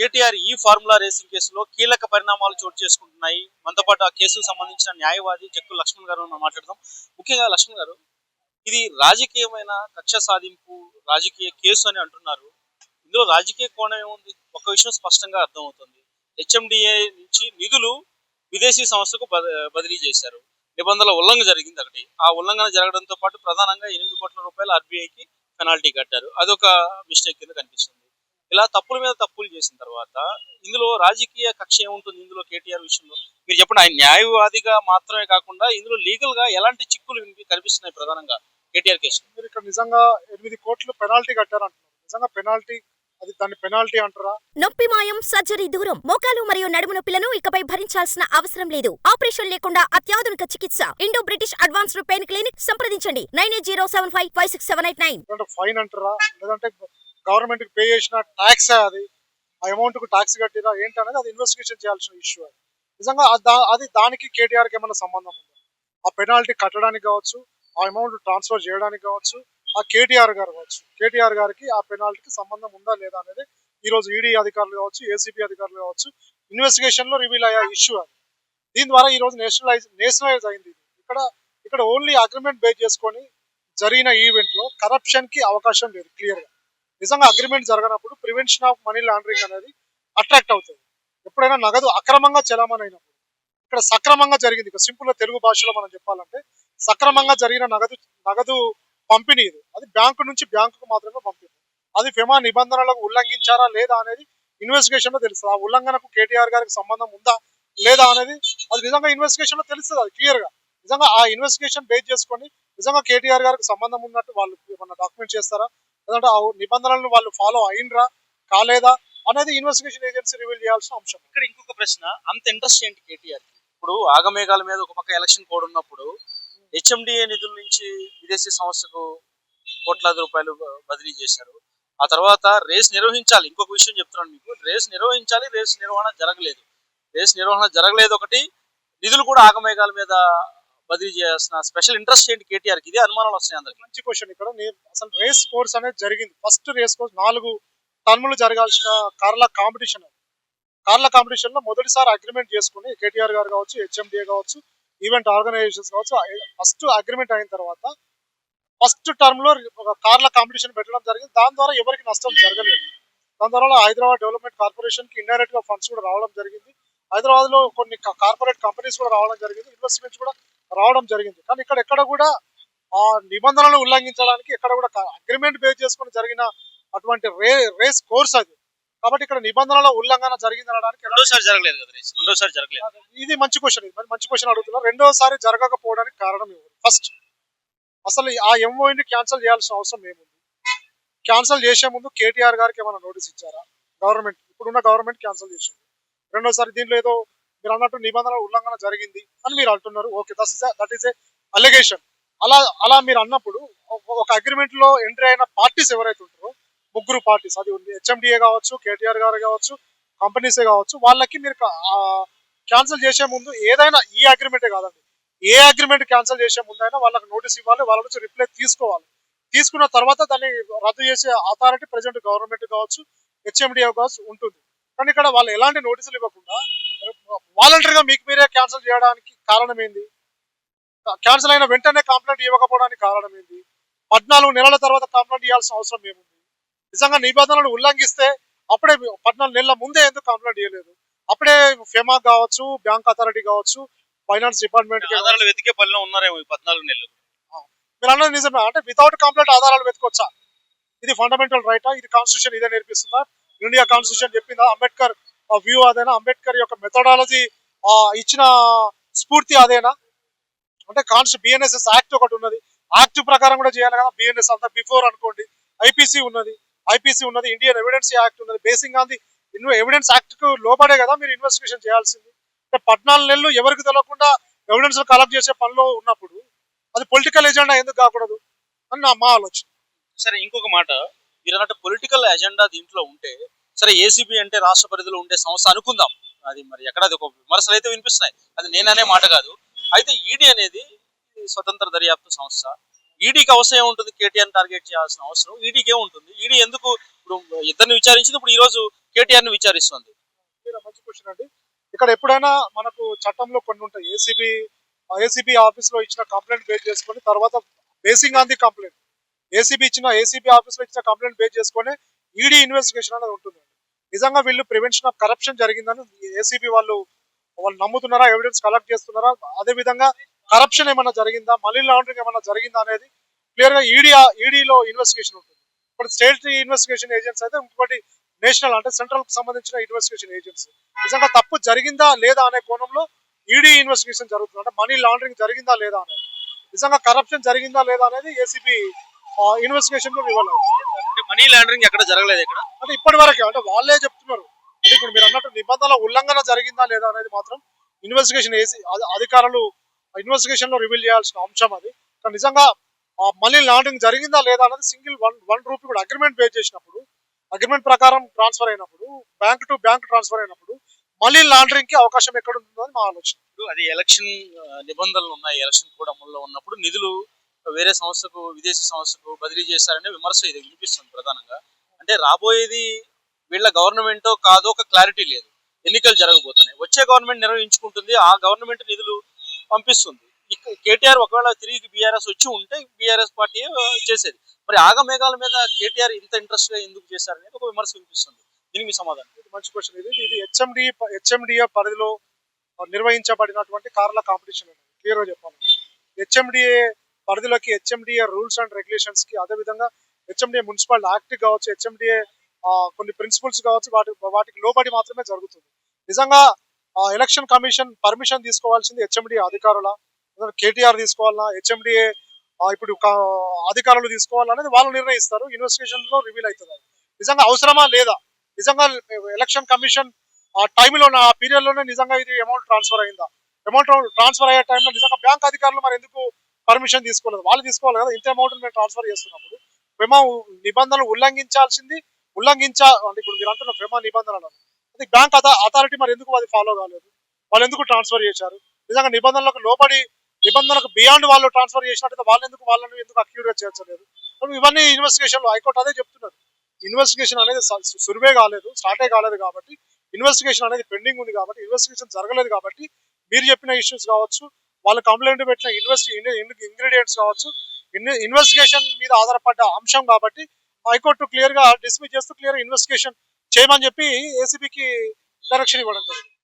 కేటీఆర్ ఈ formula racing కేసులో కీలక పరిణామాలు చోటు చేసుకుంటున్నాయి. మనతో పాటు ఆ కేసుకు సంబంధించిన న్యాయవాది జక్కు లక్ష్మణ్ గారు మాట్లాడదాం. ముఖ్యంగా లక్ష్మణ్ గారు ఇది రాజకీయమైన కక్ష సాధింపు రాజకీయ కేసు అని అంటున్నారు. ఇందులో రాజకీయ కోణం ఏముంది? ఒక విషయం స్పష్టంగా అర్థమవుతుంది. హెచ్ఎండిఏ నుంచి నిధులు విదేశీ సంస్థకు బద- బదిలీ చేశారు. నిబంధనల ఉల్లంఘన జరిగింది ఒకటి. ఆ ఉల్లంఘన జరగడంతో పాటు ప్రధానంగా ఎనిమిది కోట్ల రూపాయలు ఆర్బీఐకి పెనాల్టీ కట్టారు. అదొక మిస్టేక్ కింద కనిపిస్తుంది. ఇలా తప్పుల మీద తప్పులు చేసిన తర్వాత ఇందులో రాజకీయ కక్ష ఏముంటుంది ఇందులో కేటీఆర్ విషయంలో? మీరు చెప్పండి ఆయన న్యాయవాదిగా మాత్రమే కాకుండా ఇందులో లీగల్గా ఎలాంటి చిక్కులు కనిపిస్తున్నాయి ప్రధానంగా కేటీఆర్ కేసు మీరు ఇక్కడ నిజంగా ఎనిమిది కోట్లు పెనాల్టీ కట్టారంటున్నారు. నిజంగా పెనాల్టీ అది దాన్ని పెనాల్టీ అంటారా? నొప్పి మాయం సర్జరీ దూరం మోకాలు మరియు నడుము నొప్పులను ఇకపై భరించాల్సిన అవసరం లేదు. ఆపరేషన్ లేకుండా అత్యాధునిక చికిత్స. Indo British advanced pain clinic సంప్రదించండి. Nine eight zero seven five five six seven eight nine. Fine అంటారా? లేదంటే గవర్నమెంట్కి పే చేసిన ట్యాక్స్ అది? ఆ అమౌంట్కు ట్యాక్స్ కట్టిరా? ఏంటనేది అది ఇన్వెస్టిగేషన్ చేయాల్సిన ఇష్యూ అది. నిజంగా అది దానికి కేటీఆర్కి ఏమైనా సంబంధం ఉందా? ఆ పెనాల్టీ కట్టడానికి కావచ్చు ఆ అమౌంట్ ట్రాన్స్ఫర్ చేయడానికి కావచ్చు ఆ కేటీఆర్ గారు కావచ్చు. కేటీఆర్ గారికి ఆ పెనాల్టీకి సంబంధం ఉందా లేదా అనేది ఈ రోజు ఈడీ అధికారులు కావచ్చు ఏసీబీ అధికారులు కావచ్చు ఇన్వెస్టిగేషన్లో రివీల్ అయ్యే ఇష్యూ అది. దీని ద్వారా ఈ రోజు నేషనలైజ్ నేషనలైజ్ అయింది ఇక్కడ ఇక్కడ ఓన్లీ అగ్రిమెంట్ బేస్ చేసుకొని జరిగిన ఈవెంట్లో కరప్షన్కి అవకాశం లేదు క్లియర్గా. నిజంగా అగ్రిమెంట్ జరగనప్పుడు ప్రివెన్షన్ ఆఫ్ మనీ లాండరింగ్ అనేది అట్రాక్ట్ అవుతుంది. ఎప్పుడైనా నగదు అక్రమంగా చలామణి అయినప్పుడు ఇక్కడ సక్రమంగా జరిగింది. ఇక సింపుల్ తెలుగు భాషలో మనం చెప్పాలంటే సక్రమంగా జరిగిన నగదు నగదు పంపిణీ ఇది. అది బ్యాంకు నుంచి బ్యాంకుకు మాత్రమే పంపిణీ. అది ఫెమా నిబంధనలకు ఉల్లంఘించారా లేదా అనేది ఇన్వెస్టిగేషన్లో తెలుస్తుంది. ఆ ఉల్లంఘనకు కేటీఆర్ గారికి సంబంధం ఉందా లేదా అనేది అది నిజంగా ఇన్వెస్టిగేషన్లో తెలుస్తుంది అది క్లియర్గా. నిజంగా ఆ ఇన్వెస్టిగేషన్ బేస్ చేసుకొని నిజంగా కేటీఆర్ గారికి సంబంధం ఉన్నట్టు వాళ్ళు ఏమన్నా డాక్యుమెంట్ చేస్తారా? లేదంటే ఆ నిబంధనలను వాళ్ళు ఫాలో అయినరా కాలేదా అనేది ఇన్వెస్టిగేషన్ ఏజెన్సీ రివీల్ చేయాల్సిన అంశం. ఇక్కడ ఇంకొక ప్రశ్న అంత ఇంట్రెస్ట్ ఏంటి కేటీఆర్? ఇప్పుడు ఆగమేఘాల మీద ఒక పక్క ఎలక్షన్ కోడ్ ఉన్నప్పుడు హెచ్ఎండిఏ నిధుల నుంచి విదేశీ సంస్థకు కోట్లాది రూపాయలు బదిలీ చేశారు. ఆ తర్వాత రేస్ నిర్వహించాలి. ఇంకొక విషయం చెప్తున్నాను మీకు. రేస్ నిర్వహించాలి రేస్ నిర్వహణ జరగలేదు. రేస్ నిర్వహణ జరగలేదు ఒకటి నిధులు కూడా ఆగమేఘాల మీద బదిలీ చేయాల్సిన స్పెషల్ ఇంట్రెస్ట్ ఏంటి కేటీఆర్కి ఇదే అనుమానాలు వస్తాయి అందరికి. మంచి క్వశ్చన్ ఇక్కడ. నేను అసలు రేస్ కోర్స్ అనేది జరిగింది. ఫస్ట్ రేస్ కోర్స్ నాలుగు టర్ములు జరగాల్సిన కార్ల కాంపిటీషన్ కార్ల కాంపిటీషన్లో మొదటిసారి అగ్రిమెంట్ చేసుకుని కేటీఆర్ గారు కావచ్చు హెచ్ఎండిఏ కావచ్చు ఈవెంట్ ఆర్గనైజేషన్స్ కావచ్చు ఫస్ట్ అగ్రిమెంట్ అయిన తర్వాత ఫస్ట్ టర్మ్లో ఒక కార్ల కాంపిటీషన్ పెట్టడం జరిగింది. దాని ద్వారా ఎవరికి నష్టం జరగలేదు. దాని ద్వారా హైదరాబాద్ డెవలప్మెంట్ కార్పొరేషన్కి ఇండైరెక్ట్గా ఫండ్స్ కూడా రావడం జరిగింది. హైదరాబాద్లో కొన్ని కార్పొరేట్ కంపెనీస్ కూడా రావడం జరిగింది. ఇన్వెస్ట్మెంట్స్ కూడా రావడం జరిగింది. కానీ ఇక్కడ ఎక్కడ కూడా ఆ నిబంధనలను ఉల్లంఘించడానికి ఎక్కడ కూడా అగ్రిమెంట్ బేస్ చేసుకుని జరిగిన అటువంటి రే రేస్ కోర్స్ అది. కాబట్టి ఇక్కడ నిబంధనల ఉల్లంఘన జరిగింది అనడానికి రెండోసారి జరగలేదు కదా రెండోసారి జరగలేదు. ఇది మంచి క్వశ్చన్ ఇది మంచి క్వశ్చన్ అడుగుతున్నా. రెండోసారి జరగకపోవడానికి కారణం ఏమిటి ఫస్ట్ అసలు ఆ ఎంఓని క్యాన్సిల్ చేయాల్సిన అవసరం ఏముంది? క్యాన్సిల్ చేసే ముందు కేటీఆర్ గారికి ఏమైనా నోటీస్ ఇచ్చారా? గవర్నమెంట్ ఇప్పుడున్న గవర్నమెంట్ క్యాన్సిల్ చేసింది. రెండోసారి దీంట్లో ఏదో మీరు అన్నట్టు నిబంధనల ఉల్లంఘన జరిగింది అని మీరు అంటున్నారు. Okay that is that is a allegation అలా అలా మీరు అన్నప్పుడు ఒక- అగ్రిమెంట్లో ఎంట్రీ అయిన పార్టీస్ ఎవరైతే ఉంటారో ముగ్గురు పార్టీస్ అది హెచ్ఎండిఏ కావచ్చు కేటీఆర్ గారు కావచ్చు కంపెనీసే కావచ్చు వాళ్ళకి మీరు క్యాన్సిల్ చేసే ముందు ఏదైనా ఈ అగ్రిమెంటే కాదండి. ఏ అగ్రిమెంట్ క్యాన్సిల్ చేసే ముందు అయినా వాళ్ళకి నోటీస్ ఇవ్వాలి వాళ్ళ నుంచి రిప్లై తీసుకోవాలి. తీసుకున్న తర్వాత దాన్ని రద్దు చేసే అథారిటీ ప్రజెంట్ గవర్నమెంట్ కావచ్చు హెచ్ఎండిఏ కావచ్చు ఉంటుంది. కానీ ఇక్కడ వాళ్ళు ఎలాంటి నోటీసులు ఇవ్వకుండా వాలంటరీ గా మీకు మీరే క్యాన్సిల్ చేయడానికి కారణం ఏంది క్యాన్సిల్ అయిన వెంటనే కంప్లైంట్ ఇవ్వకపోవడానికి కారణం ఏంది పద్నాలుగు నెలల తర్వాత కంప్లైంట్ ఇవ్వాల్సిన అవసరం ఏముంది? నిజంగా నిబంధనలు ఉల్లంఘిస్తే అప్పుడే పద్నాలుగు నెలల ముందే ఎందుకు కంప్లైంట్ ఇవ్వలేదు? అప్పుడే ఫెమా కావచ్చు బ్యాంక్ అథారిటీ కావచ్చు ఫైనాన్స్ డిపార్ట్మెంట్ ఆధారాలు వెతికే పనిలో ఉన్నారేమో పద్నాలుగు నెలలు. మీరు అన్నది నిజమే. అంటే వితౌట్ కంప్లైంట్ ఆధారాలు వెతుకోవచ్చా ఇది ఫండమెంటల్ రైటా ఇది కాన్స్టిట్యూషన్ ఇదే నేర్పిస్తుందా? ఇండియా కాన్స్టిట్యూషన్ చెప్పిందా? అంబేద్కర్ వ్యూ అదేనా? అంబేద్కర్ యొక్క మెథడాలజీ ఇచ్చిన స్ఫూర్తి అదేనా? అంటే కాన్స్టి బిఎన్ఎస్ఎస్ యాక్ట్ ఒకటి ఉన్నది. యాక్ట్ ప్రకారం కూడా చేయాలి కదా? బిఎన్ఎస్ అంతా బిఫోర్ అనుకోండి. ఐపీసీ ఉన్నది. ఐపీసీ ఉన్నది. ఇండియన్ ఎవిడెన్స్ యాక్ట్ ఉన్నది. బేసింగ్ ఆన్ ది ఎవిడెన్స్ యాక్ట్కు లోబడే కదా మీరు ఇన్వెస్టిగేషన్ చేయాల్సింది? అంటే పద్నాలుగు నెలలు ఎవరికి తెలియకుండా ఎవిడెన్స్ కలెక్ట్ చేసే పనిలో ఉన్నప్పుడు అది పొలిటికల్ ఎజెండా ఎందుకు కాకూడదు? అని నా మా ఆలోచన. సరే ఇంకొక మాట. మీరు అన్నట్టు పొలిటికల్ ఎజెండా దీంట్లో ఉంటే సరే ఏసీబీ అంటే రాష్ట్ర పరిధిలో ఉండే సంస్థ అనుకుందాం. అది మరి ఎక్కడ అది ఒక విమర్శలు అయితే వినిపిస్తున్నాయి. అది నేననే మాట కాదు. అయితే ఈడీ అనేది స్వతంత్ర దర్యాప్తు సంస్థ. ఈడీకి అవసరం ఉంటుంది కేటీఆర్ టార్గెట్ చేయాల్సిన అవసరం. ఈడీకి ఏముంటుంది ఈడీ ఎందుకు ఇప్పుడు ఇద్దరిని విచారించింది? ఇప్పుడు ఈ రోజు కేటీఆర్ని విచారిస్తుంది. మీరు మంచి క్వశ్చన్ అండి. ఇక్కడ ఎప్పుడైనా మనకు చట్టంలో కొన్ని ఉంటాయి. ఏసీబీ ఏసీబీ ఆఫీస్లో ఇచ్చిన కంప్లైంట్ బేస్ చేసుకొని తర్వాత basing on the complaint ACB ఇచ్చిన ఏసీబీ ఆఫీస్లో ఇచ్చిన కంప్లైంట్ బేస్ చేసుకొని ఈడీ ఇన్వెస్టిగేషన్ అనేది ఉంటుంది. నిజంగా వీళ్ళు ప్రివెన్షన్ ఆఫ్ కరప్షన్ జరిగిందని ఏసీబీ వాళ్ళు వాళ్ళు నమ్ముతున్నారా ఎవిడెన్స్ కలెక్ట్ చేస్తున్నారా? అదే విధంగా కరప్షన్ ఏమైనా జరిగిందా? మనీ లాండరింగ్ ఏమైనా జరిగిందా అనేది క్లియర్గా ఈడీ ఈడీలో ఇన్వెస్టిగేషన్ ఉంటుంది. ఇప్పుడు స్టేట్ ఇన్వెస్టిగేషన్ ఏజెన్సీ అయితే ఇంకోటి నేషనల్ అంటే సెంట్రల్కి సంబంధించిన ఇన్వెస్టిగేషన్ ఏజెన్సీ. నిజంగా తప్పు జరిగిందా లేదా అనే కోణంలో ఈడీ ఇన్వెస్టిగేషన్ జరుగుతుంది. అంటే మనీ లాండరింగ్ జరిగిందా లేదా అనేది. నిజంగా కరప్షన్ జరిగిందా లేదా అనేది ఏసీబీ ఇన్వెస్టిగేషన్లో అవుతుంది. అంటే మనీ లాండరింగ్ ఎక్కడ జరగలేదు ఇక్కడ? అంటే ఇప్పటి వరకే అంటే వాళ్ళే చెప్తున్నారు. అంటే ఇప్పుడు మీరు అన్నట్టు నిబంధనల ఉల్లంఘన జరిగిందా లేదా అనేది మాత్రం ఇన్వెస్టిగేషన్ ఏసీ అధికారులు ఇన్వెస్టిగేషన్లో రివీల్ చేయాల్సిన అంశం అది. కానీ నిజంగా మనీ లాండరింగ్ జరిగిందా లేదా అనేది సింగిల్ వన్ వన్ రూపీ కూడా అగ్రిమెంట్ పే చేసినప్పుడు అగ్రిమెంట్ ప్రకారం ట్రాన్స్ఫర్ అయినప్పుడు బ్యాంక్ టు బ్యాంక్ ట్రాన్స్ఫర్ అయినప్పుడు మనీ లాండరింగ్కి అవకాశం ఎక్కడ ఉంటుందో అని మా ఆలోచన. అది ఎలక్షన్ నిబంధనలు ఉన్నాయి ఎలక్షన్ కూడా అమల్లో ఉన్నప్పుడు నిధులు వేరే సంస్థకు విదేశీ సంస్థకు బదిలీ చేశారనే విమర్శ ఇది వినిపిస్తుంది ప్రధానంగా. అంటే రాబోయేది వీళ్ళ గవర్నమెంటో కాదో ఒక క్లారిటీ లేదు. ఎన్నికలు జరగబోతున్నాయి. వచ్చే గవర్నమెంట్ నిర్వహించుకుంటుంది ఆ గవర్నమెంట్ నిధులు పంపిస్తుంది. కేటీఆర్ ఒకవేళ తిరిగి బీఆర్ఎస్ వచ్చి ఉంటే బీఆర్ఎస్ పార్టీ చేసేది. మరి ఆగమేఘాల మీద కేటీఆర్ ఇంత ఇంట్రెస్ట్గా ఎందుకు చేశారనేది ఒక విమర్శ వినిపిస్తుంది. దీనికి మీ సమాధానం. ఇది మంచి క్వశ్చన్. ఇది ఇది హెచ్ఎండి హెచ్ఎండిఏ పరిధిలో నిర్వహించబడినటువంటి కార్ల కాంపిటీషన్ క్లియర్గా చెప్పాలి హెచ్ఎండిఏ పరిధిలోకి హెచ్ఎండిఏ రూల్స్ అండ్ రెగ్యులేషన్స్కి అదే విధంగా హెచ్ఎండిఏ మున్సిపల్ యాక్ట్ కావచ్చు హెచ్ఎండిఏ కొన్ని ప్రిన్సిపల్స్ కావచ్చు వాటి వాటికి లోబడి మాత్రమే జరుగుతుంది. నిజంగా ఎలక్షన్ కమిషన్ పర్మిషన్ తీసుకోవాల్సింది హెచ్ఎండి అధికారుల కేటీఆర్ తీసుకోవాలన్నా హెచ్ఎండిఏ ఇప్పుడు అధికారులు తీసుకోవాలనేది వాళ్ళు నిర్ణయిస్తారు ఇన్వెస్టిగేషన్లో రివీల్ అవుతుంది నిజంగా అవసరమా లేదా? నిజంగా ఎలక్షన్ కమిషన్ ఆ టైంలో ఆ పీరియడ్లోనే నిజంగా ఇది అమౌంట్ ట్రాన్స్ఫర్ అయిందా? అమౌంట్ ట్రాన్స్ఫర్ అయ్యే టైంలో నిజంగా బ్యాంక్ అధికారులు మరి ఎందుకు పర్మిషన్ తీసుకోలేదు. వాళ్ళు తీసుకోవాలి కదా ఇంత అమౌంట్ మేము ట్రాన్స్ఫర్ చేస్తున్నప్పుడు. ఫెమా నిబంధనలు ఉల్లంఘించాల్సింది ఉల్లంఘించా అంటే ఇప్పుడు మీరు అంటున్న ఫెమా నిబంధనలు అది బ్యాంక్ అథారిటీ మరి ఎందుకు అది ఫాలో కాలేదు? వాళ్ళు ఎందుకు ట్రాన్స్ఫర్ చేశారు? నిజంగా నిబంధనలకు లోబడి నిబంధనలకు బియాండ్ వాళ్ళు ట్రాన్స్ఫర్ చేసినట్టు వాళ్ళు ఎందుకు వాళ్ళని ఎందుకు అక్యూర్గా చేర్చలేదు? ఇవన్నీ ఇన్వెస్టిగేషన్ హైకోర్టు అదే చెప్తున్నారు ఇన్వెస్టిగేషన్ అనేది సురువే కాలేదు స్టార్టే కాలేదు కాబట్టి ఇన్వెస్టిగేషన్ అనేది పెండింగ్ ఉంది కాబట్టి ఇన్వెస్టిగేషన్ జరగలేదు కాబట్టి మీరు చెప్పిన ఇష్యూస్ కావచ్చు వాళ్ళు కంప్లైంట్ పెట్టిన ఇన్వెస్ట్ ఇంగ్రీడియంట్స్ కావచ్చు ఇన్వెస్టిగేషన్ మీద ఆధారపడ్డ అంశం కాబట్టి హైకోర్టు క్లియర్గా డిస్మిస్ చేస్తూ క్లియర్ ఇన్వెస్టిగేషన్ చేయమని చెప్పి ఏసీబీకి డైరెక్షన్ ఇవ్వడం జరిగింది.